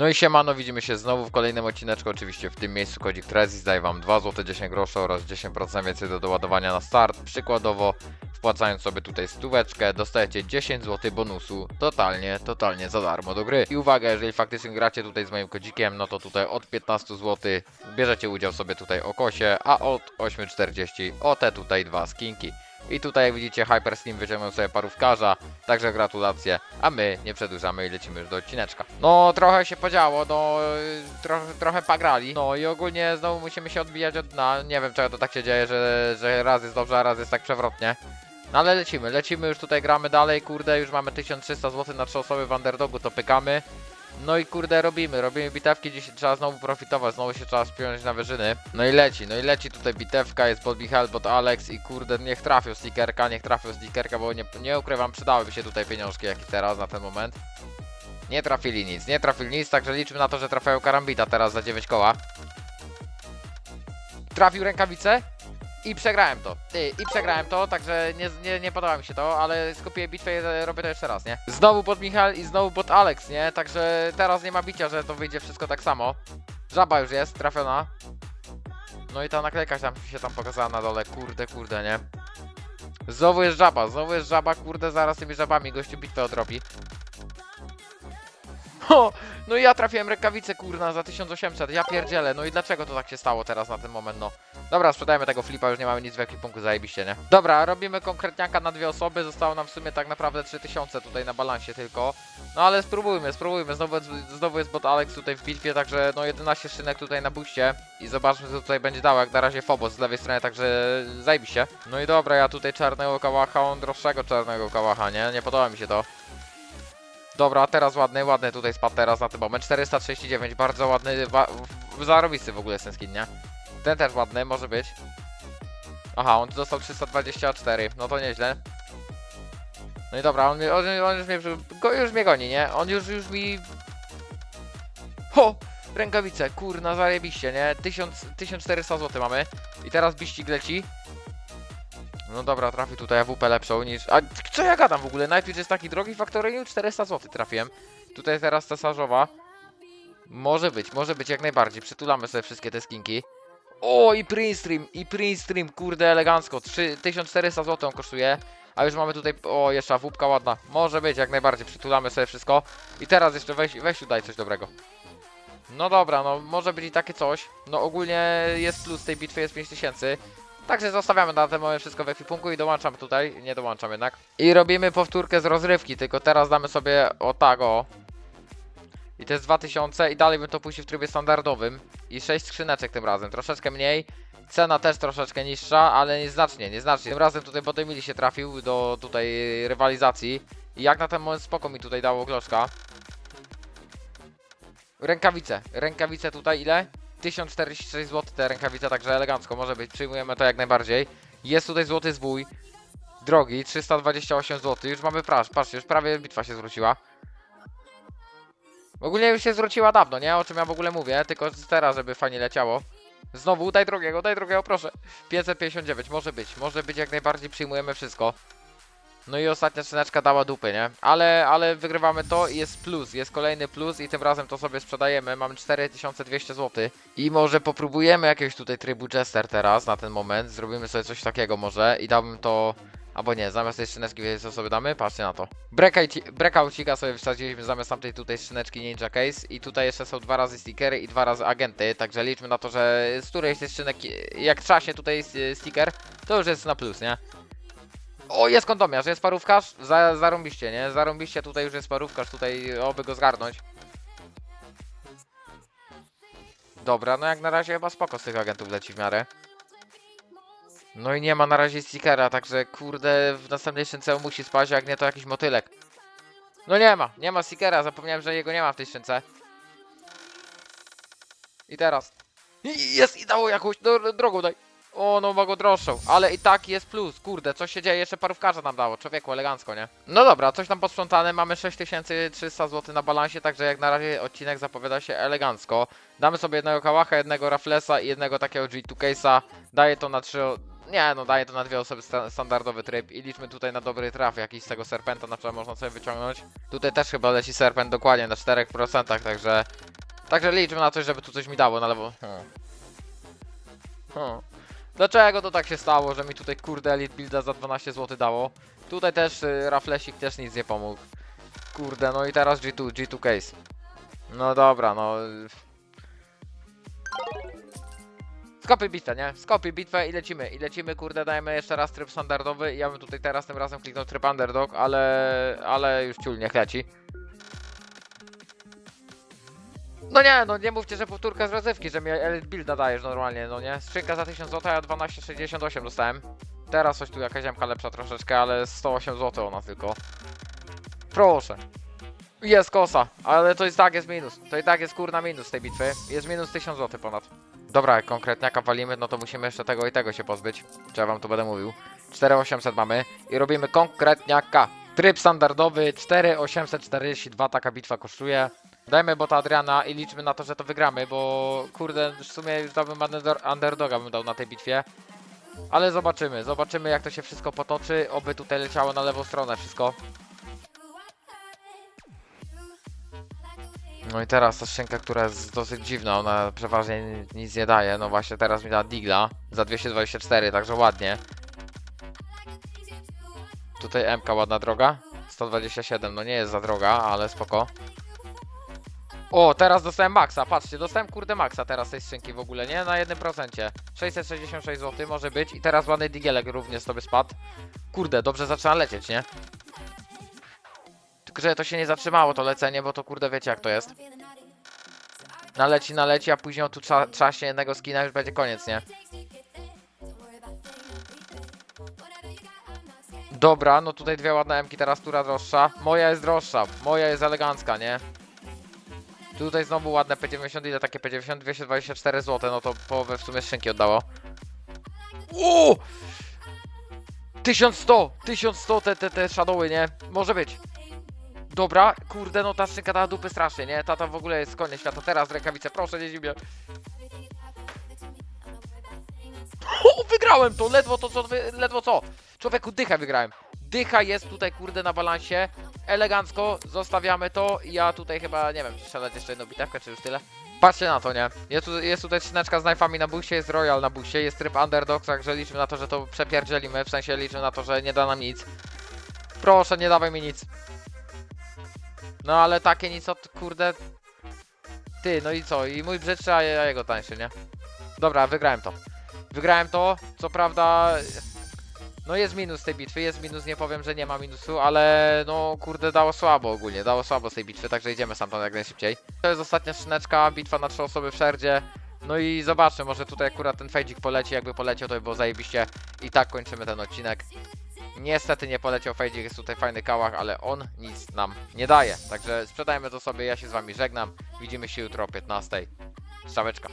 No i siemano, widzimy się znowu w kolejnym odcineczku, oczywiście w tym miejscu kodzik Trezis daje wam 2 zł 10 groszy oraz 10% więcej do doładowania na start. Przykładowo wpłacając sobie tutaj stóweczkę dostajecie 10 zł bonusu totalnie, totalnie za darmo do gry. I uwaga, jeżeli faktycznie gracie tutaj z moim kodzikiem, no to tutaj od 15 zł bierzecie udział sobie tutaj o kosie, a od 8,40 o te tutaj dwa skinki. I tutaj jak widzicie Hyper Slim wyciągnął sobie parówkarza, także gratulacje, a my nie przedłużamy i lecimy już do odcineczka. No trochę się podziało, no y, trochę, pagrali, no i ogólnie znowu musimy się odbijać od dna, nie wiem czego to tak się dzieje, że, że raz jest dobrze, a raz jest tak przewrotnie. No ale lecimy, lecimy już tutaj, gramy dalej, kurde, już mamy 1300 zł na 3 osoby w underdogu, to pykamy. No i kurde robimy, robimy bitewki, dzisiaj trzeba znowu profitować, znowu się trzeba spiąć na wyżyny. No i leci, no i leci tutaj bitewka, jest bot Michal, bot Alex i kurde niech trafią stickerka, niech trafią stickerka, bo nie, nie ukrywam, przydałyby się tutaj pieniążki jak i teraz na ten moment. Nie trafili nic, nie trafili nic, także liczmy na to, że trafiają karambita teraz za 9 koła. Trafił rękawicę i przegrałem to. Ty, I przegrałem to, także nie, nie, nie podoba mi się to, ale skupiłem bitwę i robię to jeszcze raz, nie? Znowu bot Michal i znowu bot Alex, nie? Także teraz nie ma bicia, że to wyjdzie wszystko tak samo. Żaba już jest, trafiona. No i ta naklejka tam się tam pokazała na dole, kurde, kurde, nie? Znowu jest żaba, znowu jest żaba, kurde, zaraz tymi żabami gościu bitwę odrobi. Ho! No i ja trafiłem rękawicę, kurna, za 1800, ja pierdzielę, no i dlaczego to tak się stało teraz na ten moment, no? Dobra, sprzedajemy tego flipa, już nie mamy nic w ekwipunku, zajebiście, nie? Dobra, robimy konkretniaka na dwie osoby, zostało nam w sumie tak naprawdę 3000 tutaj na balansie tylko. No ale spróbujmy, spróbujmy, znowu, znowu jest bot Alex tutaj w bitwie, także no 11 szynek tutaj na buście i zobaczmy co tutaj będzie dało, jak na razie Phobos z lewej strony, także zajebiście. No i dobra, ja tutaj czarnego kałacha, on droższego czarnego kałacha, nie? Nie podoba mi się to. Dobra, teraz ładny, ładny tutaj spadł teraz na ten moment, 439, bardzo ładny, wa- zarobisty w ogóle ten skin, nie? Ten też ładny, może być. Aha, on dostał 324, no to nieźle. No i dobra, on, on, on już, mnie, go, już mnie goni, nie? On już, już mi... Ho! Rękawice, kurna, zajebiście, nie? 1000, 1400 zł mamy. I teraz biścig leci. No dobra, trafi tutaj AWP lepszą niż... A co ja gadam w ogóle? Najpierw jest taki drogi Factory 400 zł trafiłem. Tutaj teraz cesarzowa. Może być, może być jak najbardziej. Przytulamy sobie wszystkie te skinki. O, i Prince Stream, i Prince Stream, kurde, elegancko. 3, 1400 zł on kosztuje. A już mamy tutaj, o, jeszcze wupka ładna. Może być, jak najbardziej, przytulamy sobie wszystko. I teraz jeszcze weź, weź daj coś dobrego. No dobra, no może być i takie coś. No ogólnie jest plus tej bitwy, jest 5000. Także zostawiamy na ten moment wszystko w ekwipunku i dołączam tutaj, nie dołączam jednak. I robimy powtórkę z rozrywki, tylko teraz damy sobie o tak o. I to jest 2000 i dalej bym to puścił w trybie standardowym. I 6 skrzyneczek tym razem, troszeczkę mniej. Cena też troszeczkę niższa, ale nieznacznie, nieznacznie. Tym razem tutaj Botemili się trafił do tutaj rywalizacji. I jak na ten moment spoko mi tutaj dało gloszka. Rękawice, rękawice tutaj ile? 1046 zł te rękawice, także elegancko, może być, przyjmujemy to jak najbardziej. Jest tutaj złoty zbój, drogi, 328 zł, już mamy prasz, patrzcie, już prawie bitwa się zwróciła. Ogólnie już się zwróciła dawno, nie? O czym ja w ogóle mówię, tylko teraz, żeby fajnie leciało. Znowu, daj drugiego, daj drugiego, proszę. 559, może być, może być jak najbardziej, przyjmujemy wszystko. No i ostatnia skrzyneczka dała dupy, nie? Ale, ale wygrywamy to i jest plus, jest kolejny plus i tym razem to sobie sprzedajemy, mamy 4200 zł. I może popróbujemy jakiegoś tutaj trybu Jester teraz, na ten moment, zrobimy sobie coś takiego może i dałbym to... Albo nie, zamiast tej skrzyneczki wiecie co sobie damy? Patrzcie na to. Breakout- Breakoucika sobie wsadziliśmy zamiast tamtej tutaj skrzyneczki Ninja Case i tutaj jeszcze są dwa razy stickery i dwa razy agenty, także liczmy na to, że z którejś tych skrzynek, jak trzaśnie tutaj e, sticker, to już jest na plus, nie? O, jest kondomiarz, jest parówkarz, za, zarąbiście, nie? Zarąbiście tutaj już jest parówkarz, tutaj oby go zgarnąć. Dobra, no jak na razie chyba spoko z tych agentów leci w miarę. No i nie ma na razie stickera, także kurde w następnej szynce musi spać, jak nie to jakiś motylek. No nie ma, nie ma stickera, zapomniałem, że jego nie ma w tej szynce. I teraz. Jest i dało jakąś, no, drogą daj. O, no go droższą, ale i tak jest plus, kurde, coś się dzieje, jeszcze parówkarza nam dało, człowieku, elegancko, nie? No dobra, coś tam posprzątane, mamy 6300 zł na balansie, także jak na razie odcinek zapowiada się elegancko. Damy sobie jednego kałacha, jednego raflesa i jednego takiego G2 case'a, daję to na 3, Nie, no daję to na dwie osoby sta standardowy tryb i liczmy tutaj na dobry traf jakiś z tego serpenta, na przykład można sobie wyciągnąć. Tutaj też chyba leci serpent dokładnie na 4%, także... Także liczmy na coś, żeby tu coś mi dało na lewo. Hmm. Hmm. Dlaczego to tak się stało, że mi tutaj kurde Elite Builda za 12 zł dało? Tutaj też y, Raflesik też nic nie pomógł. Kurde, no i teraz G2, G2 case. No dobra, no... y, Skopiuj bitwę, nie? Skopiuj bitwę i lecimy. I lecimy, kurde, dajemy jeszcze raz tryb standardowy. Ja bym tutaj teraz tym razem kliknął tryb underdog, ale... ale już ciul niech leci. No nie, no nie mówcie, że powtórka z rozrywki, że mi Elite Builda dajesz normalnie, no nie? Skrzynka za 1000 zł, a ja 12,68 dostałem. Teraz coś tu jakaś ziemka lepsza troszeczkę, ale 108 zł ona tylko. Proszę. Jest kosa, ale to i tak jest minus. To i tak jest kurna minus tej bitwy. Jest minus 1000 zł ponad. Dobra, jak konkretniaka walimy, no to musimy jeszcze tego i tego się pozbyć. Czy ja wam to będę mówił. 4800 mamy i robimy konkretniaka. Tryb standardowy 4842 taka bitwa kosztuje. Dajmy bota Adriana i liczmy na to, że to wygramy, bo kurde, w sumie już dałbym under- underdoga bym dał na tej bitwie. Ale zobaczymy, zobaczymy jak to się wszystko potoczy, oby tutaj leciało na lewą stronę wszystko. No i teraz ta skrzynka, która jest dosyć dziwna, ona przeważnie ni- nic nie daje, no właśnie teraz mi da Digla za 224, także ładnie. Tutaj MK ładna droga, 127, no nie jest za droga, ale spoko. O, teraz dostałem maksa, patrzcie, dostałem kurde maksa teraz tej skrzynki w ogóle, nie? Na 1%. 666 zł może być i teraz ładny digielek również sobie spadł. Kurde, dobrze zaczyna lecieć, nie? Tylko, że to się nie zatrzymało to lecenie, bo to kurde wiecie jak to jest. Naleci, naleci, a później on tu trza, jednego skina już będzie koniec, nie? Dobra, no tutaj dwie ładne emki, teraz która droższa? Moja jest droższa, moja jest elegancka, nie? Tutaj znowu ładne P90, ile takie P90? 224 zł, no to połowę w sumie skrzynki oddało. Uuu! 1100! 1100 te, te, te shadowy, nie? Może być. Dobra, kurde, no ta skrzynka dała dupy strasznie, nie? Tata w ogóle jest koniec świata. Teraz rękawice, proszę, nie zimie. O, wygrałem to! Ledwo to co, ledwo co? Człowieku, dycha wygrałem. Dycha jest tutaj, kurde, na balansie. Elegancko, zostawiamy to. Ja tutaj chyba, nie wiem, czy strzelać jeszcze jedną bitewkę, czy już tyle. Patrzcie na to, nie? Jest, tu, jest tutaj skrzyneczka z knife'ami na busie, jest Royal na busie, jest tryb Underdog, także liczymy na to, że to przepierdzielimy, w sensie liczymy na to, że nie da nam nic. Proszę, nie dawaj mi nic. No ale takie nic od, kurde... Ty, no i co? I mój brzydszy, a ja jego tańszy, nie? Dobra, wygrałem to. Wygrałem to, co prawda... No jest minus tej bitwy, jest minus, nie powiem, że nie ma minusu, ale no kurde dało słabo ogólnie, dało słabo z tej bitwy, także idziemy stamtąd jak najszybciej. To jest ostatnia skrzyneczka, bitwa na trzy osoby w szerdzie. No i zobaczmy, może tutaj akurat ten fejdzik poleci, jakby poleciał to by było zajebiście. I tak kończymy ten odcinek. Niestety nie poleciał fejdzik, jest tutaj fajny kałach, ale on nic nam nie daje. Także sprzedajmy to sobie, ja się z wami żegnam. Widzimy się jutro o 15. Strzałeczka.